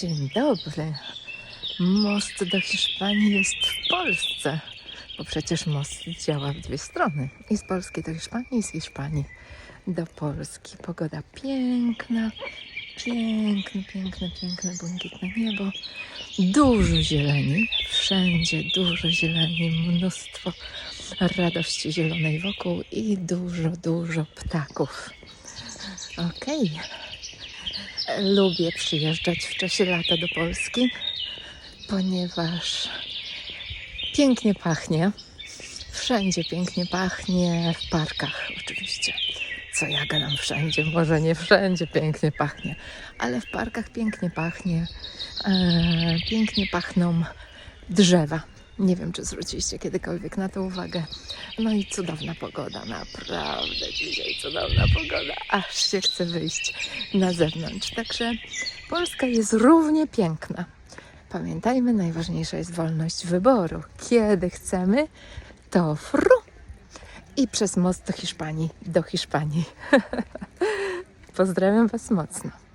Dzień dobry. Most do Hiszpanii jest w Polsce, bo przecież most działa w dwie strony. I z Polski do Hiszpanii, i z Hiszpanii do Polski. Pogoda piękna, piękne, piękne, piękne, błękitne niebo. Dużo zieleni, wszędzie dużo zieleni, mnóstwo radości zielonej wokół i dużo, dużo ptaków. Okej. Lubię przyjeżdżać w czasie lata do Polski, ponieważ pięknie pachnie. Wszędzie pięknie pachnie, w parkach oczywiście. Co ja gadam wszędzie, może nie wszędzie pięknie pachnie, ale w parkach pięknie pachnie. E, pięknie pachną drzewa. Nie wiem, czy zwróciliście kiedykolwiek na to uwagę. No i cudowna pogoda, naprawdę dzisiaj cudowna pogoda, aż się chce wyjść na zewnątrz. Także Polska jest równie piękna. Pamiętajmy, najważniejsza jest wolność wyboru. Kiedy chcemy, to fru i przez most do Hiszpanii, do Hiszpanii. Pozdrawiam Was mocno.